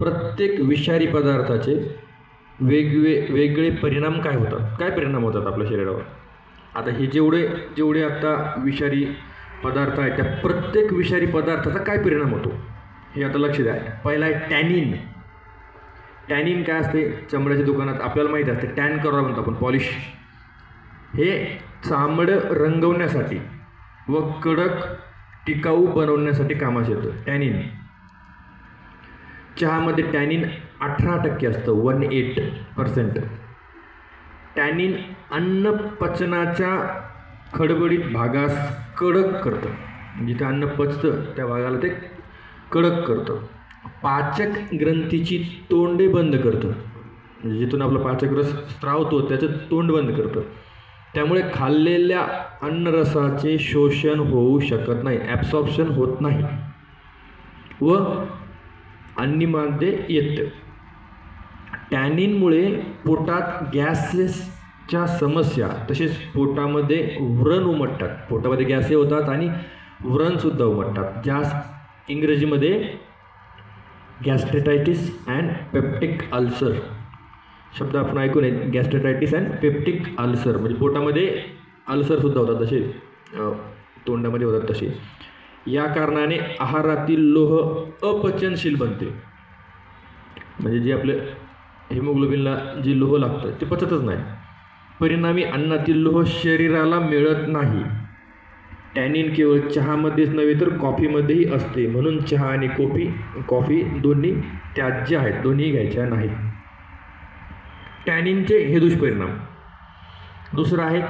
प्रत्येक विषारी पदार्थाचे वेगवे वेगळे परिणाम काय होतात? काय परिणाम होतात आपल्या शरीरावर? आता हे जेवढे जेवढे आता विषारी पदार्थ आहेत त्या प्रत्येक विषारी पदार्थाचा काय परिणाम होतो? हे आता लक्ष द्या. पहिला आहे टॅनिन. टॅनिन काय असते? चमड्याच्या दुकानात आपल्याला माहिती असते टॅन करावं म्हणतो आपण पॉलिश. हे चामडं रंगवण्यासाठी व कडक टिकाऊ बनवण्यासाठी कामास येतं टॅनिन. चहामध्ये टॅनिन अठरा टक्के असतं वन एट पर्सेंट. टॅनिन अन्नपचनाच्या खडबडीत भागास कडक करतं. म्हणजे जिथे अन्न पचतं त्या भागाला ते कडक करतं. पाचक ग्रंथीची तोंडे बंद करतं. म्हणजे जिथून आपला पाचक रस स्त्रावतो त्याचं तोंड बंद करतं. त्यामुळे खाल्लेल्या अन्नरसाचे शोषण होऊ शकत नाही ॲब्सॉर्प्शन होत नाही. व अन्नीमध्ये येतं. टॅनिनमुळे पोटात गॅसेसच्या समस्या तसेच पोटामध्ये व्रण उमटतात. पोटामध्ये गॅसे होतात आणि व्रणसुद्धा उमटतात. ज्यास इंग्रजीमध्ये गॅस्ट्रेटायटिस अँड पेप्टिक अल्सर शब्द आपण ऐकून आहेत गॅस्ट्रेटायटिस अँड पेप्टिक अल्सर म्हणजे पोटामध्ये अल्सरसुद्धा होतात तसे तोंडामध्ये होतात तसे. या कारणाने आहारातील लोह अपचनशील बनते. म्हणजे जे आपलं हिमोग्लोबिनला जे लोह लागतं ते पचतच नाही. परिणामी अन्नातील लोह शरीराला मिळत नाही. टॅनिन केवळ चहामध्येच नव्हे तर कॉफीमध्येही असते. म्हणून चहा आणि कॉफी कॉफी दोन्ही त्याज्य आहेत दोन्ही घ्यायच्या नाहीत. टॅनिनचे हे दुष्परिणाम. दुसरं आहे